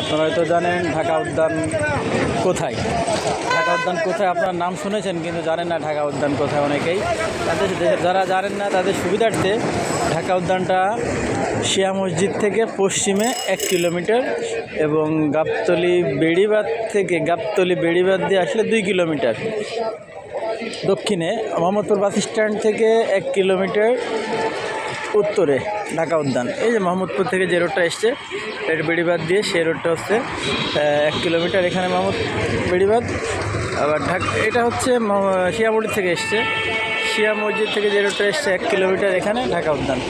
আপনারা হয়তো জানেন ঢাকা উদ্যান কোথায়? ঢাকা উদ্যান কোথায়? আপনার নাম শুনেছেন, কিন্তু জানেন না ঢাকা উদ্যান কোথায় অনেকেই। তাদের যারা জানেন না, তাদের সুবিধার্থে ঢাকা উদ্যানটা শিয়া মসজিদ থেকে পশ্চিমে এক কিলোমিটার এবং গাবতলি বেড়িবাদ থেকে, গাবতলি বেড়িবাদ দিয়ে আসলে দুই কিলোমিটার। দক্ষিণে মোহাম্মদপুর বাস স্ট্যান্ড থেকে এক কিলোমিটার উত্তরে, ঢাকা উদ্যান। এই যে মোহাম্মদপুর থেকে যে রোডটা এসছে, এর বেড়িবাদ দিয়ে সেই রোডটা হচ্ছে এক কিলোমিটার এখানে মোহাম্মদ বেড়িবাদ আবার ঢাকা এটা হচ্ছে শিয়ামুড়ি থেকে এসছে। শিয়া মসজিদ থেকে যে রোডটা এসছে, এক কিলোমিটার এখানে ঢাকা উদ্যান।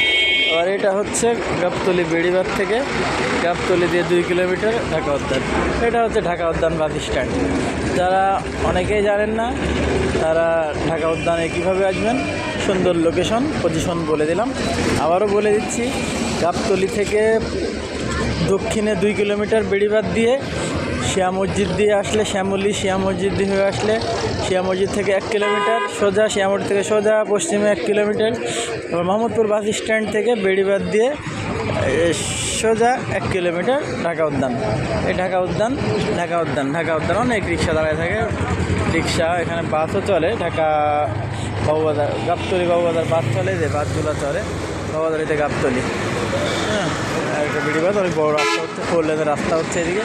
আর এটা হচ্ছে গাবতলি বেড়িবাদ থেকে গাবতলি দিয়ে দুই কিলোমিটার ঢাকা উদ্যান। এটা হচ্ছে ঢাকা উদ্যান বাস স্ট্যান্ড। যারা অনেকেই জানেন না, তারা ঢাকা উদ্যানে কীভাবে আসবেন, সুন্দর লোকেশন পজিশন বলে দিলাম। আবারও বলে দিচ্ছি, গাবতলি থেকে দক্ষিণে দুই কিলোমিটার বেড়িবাদ দিয়ে শিয়া মসজিদ দিয়ে আসলে শ্যামলি শিয়া মসজিদ দিয়ে হয়ে আসলে শিয়া মসজিদ থেকে এক কিলোমিটার সোজা, শিয়া থেকে সোজা পশ্চিমে এক কিলোমিটার। মোহাম্মদপুর বাস স্ট্যান্ড থেকে বেড়িবাদ দিয়ে সোজা এক কিলোমিটার ঢাকা উদ্যান। এই ঢাকা উদ্যান ঢাকা উদ্যান ঢাকা উদ্যান। অনেক রিক্সা দাঁড়ায় থাকে। রিক্সা, এখানে বাসও চলে। ঢাকা বাবুবাজার, গাবতলি বাবুবাজার বাস চলে, যে বাসগুলো চলে, বাবুবাজারিতে গাবতলি। হ্যাঁ একটা বেড়িবাদ অনেক বড় রাস্তা হচ্ছে ফোর লেনের রাস্তা হচ্ছে এদিকে।